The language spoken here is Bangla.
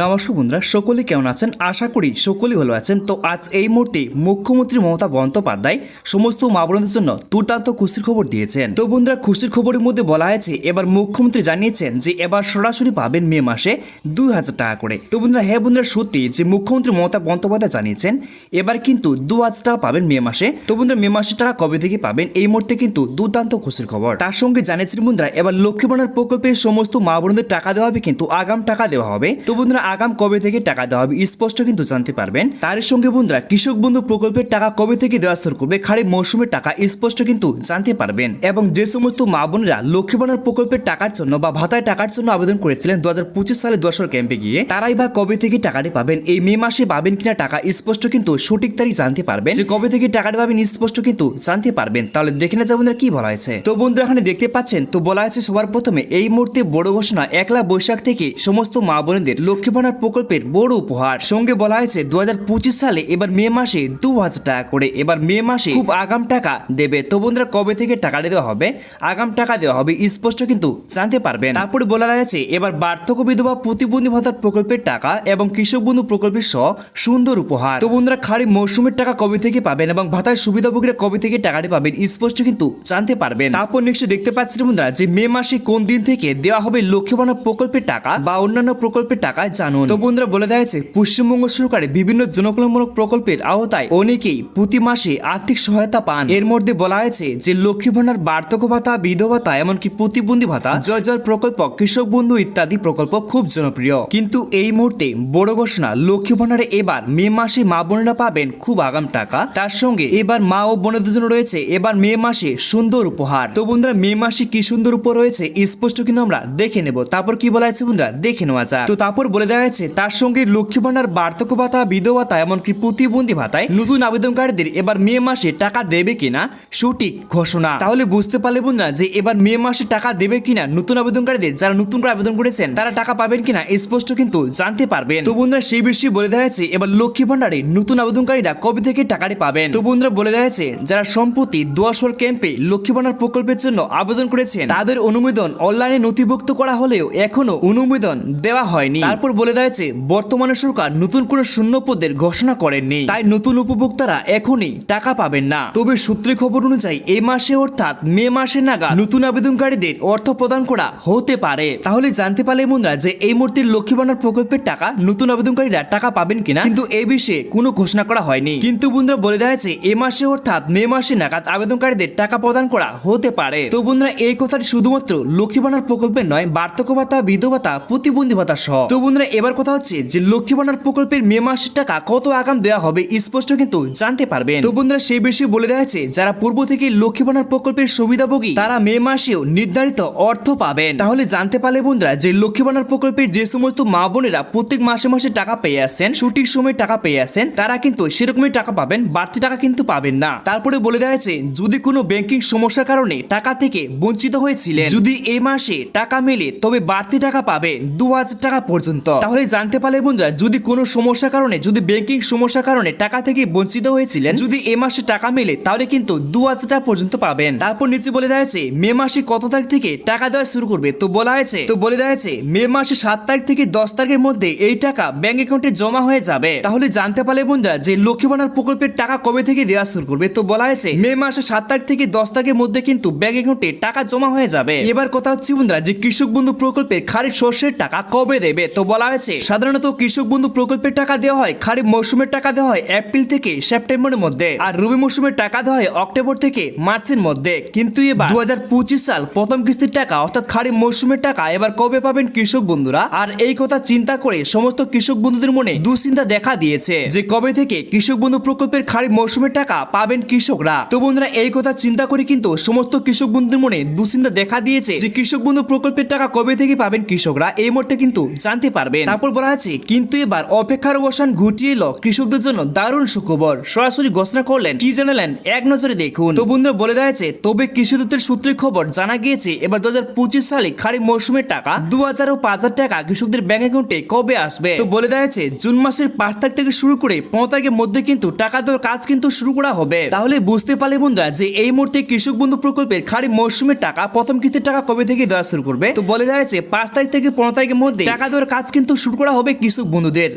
নমস্কার বন্ধুরা, সকলে কেমন আছেন? আশা করি সকলেই ভালো আছেন। তো আজ এই মুহূর্তে মুখ্যমন্ত্রী মমতা বন্দ্যোপাধ্যায় সমস্ত মা বোনদের জন্য দুর্দান্ত খুশির খবর দিয়েছেন। তো বন্ধুরা খুশির খবরের মধ্যে বলা হয়েছে, এবার মুখ্যমন্ত্রী জানিয়েছেন যে এবার সরাসরি পাবেন মে মাসে দুই হাজার টাকা করে। তো বন্ধুরা হ্যাঁ বন্ধুরা, সত্যি যে মুখ্যমন্ত্রী মমতা বন্দ্যোপাধ্যায় জানিয়েছেন, এবার কিন্তু দু হাজার টাকা পাবেন মে মাসে। তো বন্ধুরা, মে মাসের টাকা কবে থেকে পাবেন? এই মুহূর্তে কিন্তু দুর্দান্ত খুশির খবর। তার সঙ্গে জানিয়েছেন বন্ধুরা, এবার লক্ষ্মী প্রকল্পে সমস্ত মা বোনদের টাকা দেওয়া হবে, কিন্তু আগাম টাকা দেওয়া হবে। তো বন্ধুরা আগাম কবে থেকে টাকা দেওয়া হবে, স্পষ্ট কিন্তু জানতে পারবেন। তার সঙ্গে বন্ধুরা, কৃষক বন্ধু প্রকল্পের টাকা কবে থেকে দেওয়া শুরু করবে খালি মৌসুমের টাকা স্পষ্ট কিন্তু জানতে পারবেন। এবং যে সমস্ত মা বোনেরা লক্ষ্মী ভান্ডার প্রকল্পের টাকার জন্য বা ভাতায় টাকার জন্য আবেদন করেছিলেন দু হাজার পঁচিশ সালে দশর ক্যাম্পে গিয়ে, তারাই বা কবে থেকে টাকাটি পাবেন, এই মে মাসে পাবেন কিনা টাকা স্পষ্ট কিন্তু সঠিক তারিখ জানতে পারবেন। যে কবে থেকে টাকাটি পাবেন স্পষ্ট কিন্তু জানতে পারবেন। তাহলে দেখে না যাবেন কি বলা হয়েছে। তো বন্ধুরা, এখানে দেখতে পাচ্ছেন, তো বলা হয়েছে সবার প্রথমে এই মুহূর্তে বড় ঘোষণা, একলা বৈশাখ থেকে সমস্ত মা বোনদের লক্ষ্মী ভান্ডার প্রকল্পের বড় উপহার। সঙ্গে বলা হয়েছে দু হাজার পঁচিশ সালে এবার মে মাসে দু হাজার টাকা করে এবার মে মাসে খুব আগাম টাকা দেবে। তো বন্ধুরা, কবে থেকে টাকা দেওয়া হবে? আগাম টাকা দেওয়া হবে, স্পষ্ট কিন্তু জানতে পারবেন। তারপরে বলা হয়েছে, এবার বার্ধক্য বিধবা প্রতিবন্ধী ভাতার প্রকল্পের টাকা এবং কৃষক বন্ধু প্রকল্পের সহ সুন্দর উপহার। তো বন্ধুরা খালি মৌসুমের টাকা কবে থেকে পাবেন এবং ভাতার সুবিধাভোগীরা কবে থেকে টাকাটি পাবেন, স্পষ্ট কিন্তু জানতে পারবেন। তারপর নেক্সট দেখতে পাচ্ছেন বন্ধুরা, যে মে মাসে কোন দিন থেকে দেওয়া হবে লক্ষ্মী ভান্ডার প্রকল্পের টাকা বা অন্যান্য প্রকল্পের টাকা জানুন। তো বন্ধুরা বলে দেওয়া হয়েছে, পশ্চিমবঙ্গ সরকারের বিভিন্ন জনকল্যাণমূলক প্রকল্পের আওতায় অনেকেই প্রতি মাসে আর্থিক সহায়তা পান। এর মধ্যে বলা হয়েছে যে, লক্ষ্মী ভান্ডার বার্ধক্য ভাতা, বিধবা ভাতা, এমনকি প্রতিবন্ধী ভাতা, জয় জয় প্রকল্প, কৃষক বন্ধু ইত্যাদি প্রকল্প খুব জনপ্রিয়। কিন্তু এই মুহূর্তে বড় ঘোষণা, লক্ষ্মী ভান্ডারে এবার মে মাসে মা বোনেরা পাবেন খুব আগাম টাকা। তার সঙ্গে এবার মা ও বোনদের জন্য রয়েছে এবার মে মাসে সুন্দর উপহার। তো বন্ধুরা, মে মাসে কি সুন্দর উপহার রয়েছে, স্পষ্ট কিন্তু আমরা দেখে নেব। তারপর কি বলা হয়েছে বন্ধুরা? দেখে নেওয়া যায় তো তারপর বলে দেওয়া হয়েছে, তার সঙ্গে লক্ষ্মী ভান্ডার, বার্ধক্য ভাতা, বিধবা ভাতা, এমনকি প্রতিবন্ধী ভাতায় নতুন আবেদনকারীদের এবার মে মাসে টাকা দেবে কিনা সঠিক ঘোষণা। তাহলে বুঝতে পারলে বন্ধুরা যে এবার মে মাসে টাকা দেবে কিনা নতুন আবেদনকারীদের, যারা নতুন করে আবেদন করেছেন, তারা টাকা পাবেন কিনা স্পষ্ট কিন্তু জানতে পারবেন। তো বন্ধুরা সেই বিষয়ে বলে দেওয়া হয়েছে, এবার লক্ষ্মী ভান্ডারে নতুন আবেদনকারীরা কবে থেকে টাকাটি পাবেন? তো বন্ধুরা বলে দেওয়া হয়েছে, যারা সম্প্রতি দোয়াশর ক্যাম্পে লক্ষ্মী ভান্ডার প্রকল্পের জন্য আবেদন করেছেন, তাদের অনুমোদন অনলাইনে নথিভুক্ত করা হলেও এখনও অনুমোদন দেওয়া হয়নি। তারপর বলে দেওয়া হয়েছে বর্তমানে সরকার নতুন কোনো শূন্য পদের ঘোষণা করেননি। তাই নতুন উপভোক্তারা এখনই টাকা পাবেন না। তবে সূত্রে খবর অনুযায়ী এই মাসে অর্থাৎ মে মাসে নাগাদ নতুন আবেদনকারীদের অর্থ প্রদান করা হতে পারে। তাহলে জানতে পারলে বন্ধুরা যে এই মুহূর্তে লক্ষ্মী ভান্ডার প্রকল্পের টাকা নতুন আবেদনকারীরা টাকা পাবেন কিনা, কিন্তু এই বিষয়ে কোনো ঘোষণা করা হয়নি। কিন্তু বন্ধুরা বলে দেওয়া হয়েছে এ মাসে অর্থাৎ মে মাসে নাগাদ আবেদনকারীদের টাকা প্রদান করা হতে পারে। তো বন্ধুরা, এই কথাটি শুধুমাত্র লক্ষ্মী ভান্ডার প্রকল্পের নয়, বার্ধক্য ভাতা বিধবতা প্রতিবন্ধী ভাতা সহ। তো বন্ধুরা এবার কথা হচ্ছে যে লক্ষ্মী ভান্ডার প্রকল্পের মে মাসের টাকা কত আগাম দেওয়া হবে স্পষ্ট কিন্তু জানতে পারবেন। তো বন্ধুরা, সেই বিষয়ে বলে দেওয়া হয়েছে, যারা পূর্ব থেকে লক্ষ্মী ভান্ডার প্রকল্পের সুবিধাভোগী, তারা মে মাসেও নির্ধারিত অর্থ পাবেন। তাহলে জানতে পারলে বন্ধুরা, যে লক্ষ্মী ভান্ডার প্রকল্পের যে সমস্ত মা বোনেরা প্রত্যেক মাসে মাসে টাকা পেয়ে আসেন সঠিক সময় টাকা পেয়ে আসেন, তারা কিন্তু সেরকমই টাকা পাবেন, বাড়তি টাকা কিন্তু পাবেন না। তারপরে বলে দেওয়া হয়েছে, যদি কোনো ব্যাংকিং সমস্যার কারণে টাকা থেকে বঞ্চিত হয়েছিলেন, যদি এই মাসে টাকা মেলে, তবে বাড়তি টাকা পাবে, দু হাজার টাকা পর্যন্ত। তাহলে জানতে পারলে বন্ধুরা, যদি কোনো সমস্যার কারণে, যদি ব্যাংকিং সমস্যার কারণে টাকা থেকে বঞ্চিত হয়েছিলেন, যদি এ মাসে টাকা মেলে, তাহলে কিন্তু দু হাজার টাকা পর্যন্ত পাবেন। তারপর নিচে বলে দেওয়া মে মাসে কত তারিখ থেকে টাকা দেওয়া শুরু করবে? তো বলা হয়েছে, তো বলে দেওয়া হয়েছে, মে মাসে সাত তারিখ থেকে দশ তারিখের মধ্যে এই টাকা ব্যাংক অ্যাকাউন্টে জমা হয়ে যাবে। তাহলে জানতে পারলে বন্ধুরা যে লক্ষ্মী ভান্ডার প্রকল্পের টাকা কবে থেকে দেওয়া শুরু করবে? তো বলা হয়েছে, মে মাসে সাত তারিখ থেকে দশ তারিখের মধ্যে কিন্তু ব্যাংক অ্যাকাউন্টে টাকা জমা হয়ে যাবে। এবার কথা হচ্ছে বন্ধুরা, যে কৃষক বন্ধু প্রকল্পের খারিফ শস্যের টাকা কবে দেবে? তো বলা হয়েছে। সাধারণত কৃষক বন্ধু প্রকল্পের টাকা দেওয়া হয়, খারিফ মৌসুমের টাকা দেওয়া হয় এপ্রিল থেকে সেপ্টেম্বরের মধ্যে আর রবি মৌসুমের টাকা দেওয়া হয় অক্টোবর থেকে মার্চের মধ্যে। কিন্তু এবার দু হাজার পঁচিশ সাল প্রথম কিস্তির টাকা অর্থাৎ খারিফ মৌসুমের টাকা এবার কবে পাবেন কৃষক বন্ধুরা? আর এই কথা চিন্তা করে সমস্ত কৃষক বন্ধুদের মনে দুশ্চিন্তা দেখা দিয়েছে যে কবে থেকে কৃষক বন্ধু প্রকল্পের খারিফ মৌসুমের টাকা পাবেন কৃষকরা। তো বন্ধুরা, এই কথা চিন্তা করে কিন্তু সমস্ত কৃষক বন্ধুদের মনে দুশ্চিন্তা দেখা দিয়েছে যে কৃষক বন্ধু প্রকল্পের টাকা কবে থেকে পাবেন কৃষকরা। এই মুহূর্তে কিন্তু জানতে পারবেন তারপর বলা আছে, কিন্তু এবার অপেক্ষার অবসান ঘটিয়ে এলো কৃষকদের জন্য দারুণ সুখবর। সরাসরি ঘোষণা করলেন, কি জানালেন? এক নজরে দেখুন। তো বন্ধুরা, বলে দেওয়া আছে তবে কৃষি দপ্তরের সূত্রের খবর জানা গিয়েছে, এবার দু সালে খারিফ মৌসুমের টাকা দু হাজার ও পাঁচ হাজার টাকা কৃষকদের ব্যাংক অ্যাকাউন্টে কবে আসবে? তো বলে দেওয়া আছে জুন মাসের পাঁচ তারিখ থেকে শুরু করে পনেরো তারিখের মধ্যে কিন্তু টাকা দেওয়ার কাজ কিন্তু শুরু করা হবে। তাহলে বুঝতে পারলে বন্ধুরা যে এই মুহূর্তে কৃষক বন্ধু প্রকল্পের খারিফ মৌসুমের টাকা প্রথম কিস্তির টাকা কবে থেকে দেওয়া শুরু করবে? তো বলে দেওয়া হয়েছে, পাঁচ তারিখ থেকে পনেরো তারিখের মধ্যে টাকা দেওয়ার কাজ কিন্তু কিন্তু শুরু করা হবে কৃষক বন্ধুদের।